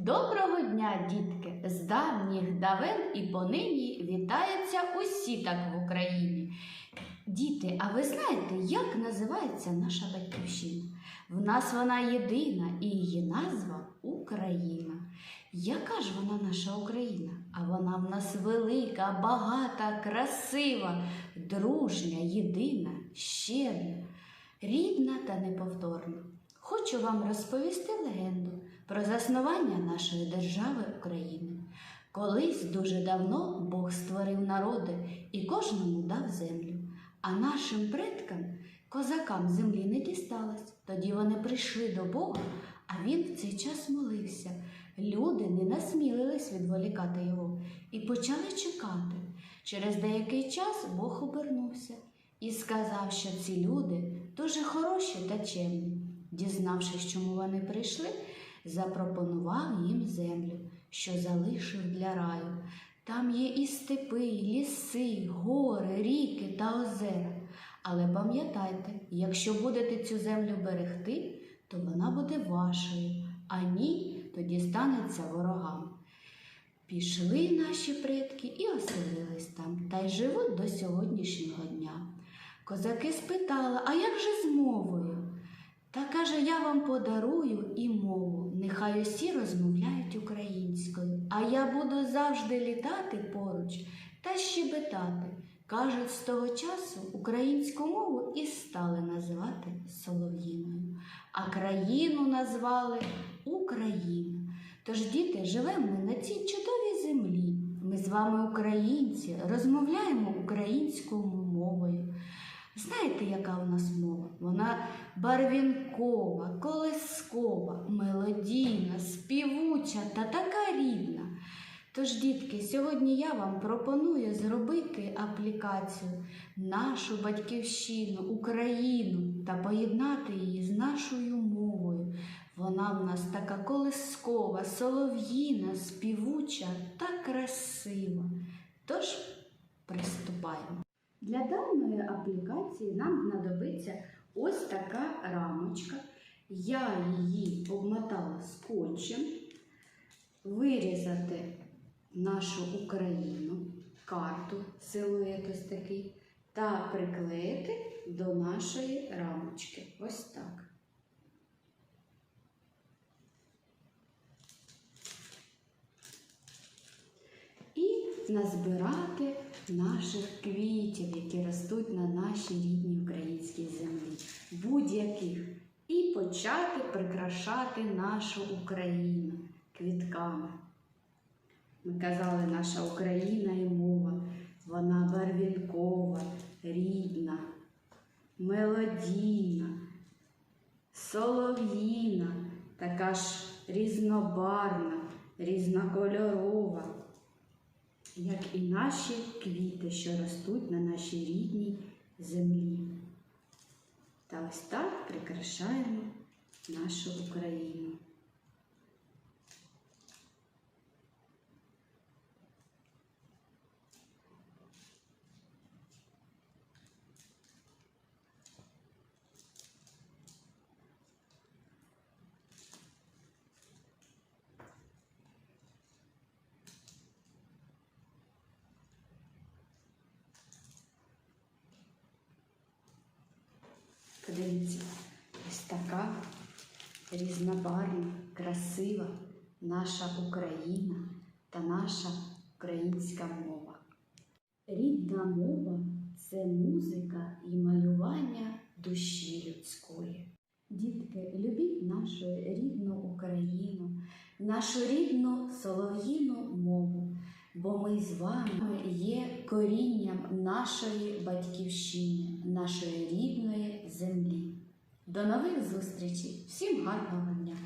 Доброго дня, дітки! З давніх давен і понині вітаються усі так в Україні. Діти, а ви знаєте, як називається наша батьківщина? В нас вона єдина і її назва Україна. Яка ж вона наша Україна? А вона в нас велика, багата, красива, дружня, єдина, щедра, рідна та неповторна. Хочу вам розповісти легенду про заснування нашої держави України. Колись дуже давно Бог створив народи і кожному дав землю. А нашим предкам, козакам землі не дісталось. Тоді вони прийшли до Бога, а він в цей час молився. Люди не насмілились відволікати його і почали чекати. Через деякий час Бог обернувся і сказав, що ці люди дуже хороші та чемні. Дізнавшись, чому вони прийшли, запропонував їм землю, що залишив для раю. Там є і степи, і ліси, гори, ріки та озера. Але пам'ятайте, якщо будете цю землю берегти, то вона буде вашою, а ні, то дістанеться ворогам. Пішли наші предки і оселились там, та й живуть до сьогоднішнього дня. Козаки спитали, а як же з мовою? Та каже, я вам подарую і мову, нехай усі розмовляють українською, а я буду завжди літати поруч та щебетати. Кажуть, з того часу українську мову і стали називати Солов'їною, а країну назвали Україна. Тож, діти, живемо ми на цій чудовій землі. Ми з вами українці, розмовляємо українською мовою. Знаєте, яка у нас мова? Вона барвінкова, колискова, мелодійна, співуча та така рідна. Тож, дітки, сьогодні я вам пропоную зробити аплікацію нашу батьківщину, Україну та поєднати її з нашою мовою. Вона в нас така колискова, солов'їна, співуча та красива. Тож приступаємо. Для даної аплікації нам знадобиться ось така рамочка. Я її обмотала скотчем, вирізати нашу Україну, карту, силует ось такий, та приклеїти до нашої рамочки. Ось так. І назбирати наших квітів, які ростуть на нашій рідній українській землі, будь-яких, і почати прикрашати нашу Україну квітками. Ми казали, наша Україна і мова, вона барвінкова, рідна, мелодійна, солов'їна, така ж різнобарна, різнокольорова як і наші квіти, що ростуть на нашій рідній землі. Та ось так прикрашаємо нашу Україну. Подивіться, ось така різнобарвна, красива наша Україна та наша українська мова. Рідна мова це музика і малювання душі людської. Дітки, любіть нашу рідну Україну, нашу рідну солов'їну мову, бо ми з вами є корінням нашої батьківщини, нашої рідної землі. До нових зустрічей! Всім гарного дня!